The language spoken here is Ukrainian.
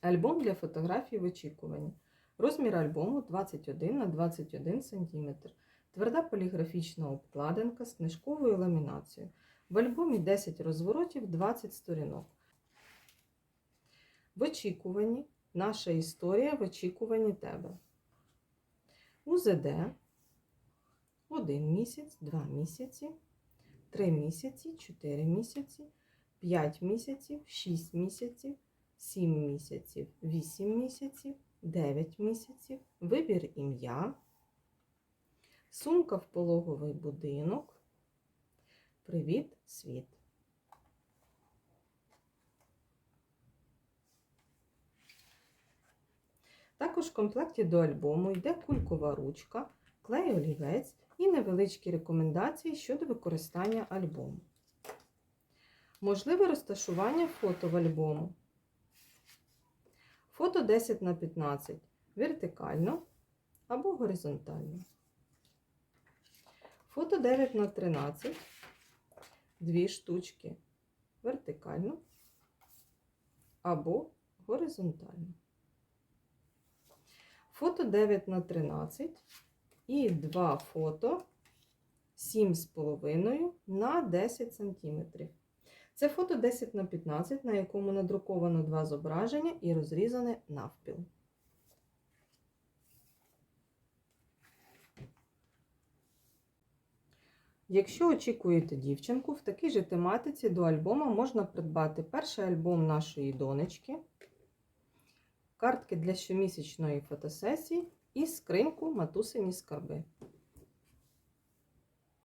Альбом для фотографій в очікуванні. Розмір альбому 21 на 21 см. Тверда поліграфічна обкладинка з книжковою ламінацією. В альбомі 10 розворотів, 20 сторінок. В очікуванні наша історія в очікуванні тебе. УЗД 1 місяць, 2 місяці, 3 місяці, 4 місяці, 5 місяців, 6 місяців, 7 місяців, 8 місяців, 9 місяців, вибір ім'я, сумка в пологовий будинок. Привіт, світ. Також в комплекті до альбому йде кулькова ручка, клей олівець і невеличкі рекомендації щодо використання альбому. Можливе розташування фото в альбому. Фото 10 на 15 вертикально або горизонтально. Фото 9 на 13 дві штучки вертикально або горизонтально. Фото 9 на 13 і два фото 7,5 на 10 см. Це фото 10 на 15, на якому надруковано два зображення і розрізане навпіл. Якщо очікуєте дівчинку, в такій же тематиці до альбома можна придбати перший альбом нашої донечки, картки для щомісячної фотосесії і скриньку матусині скарби.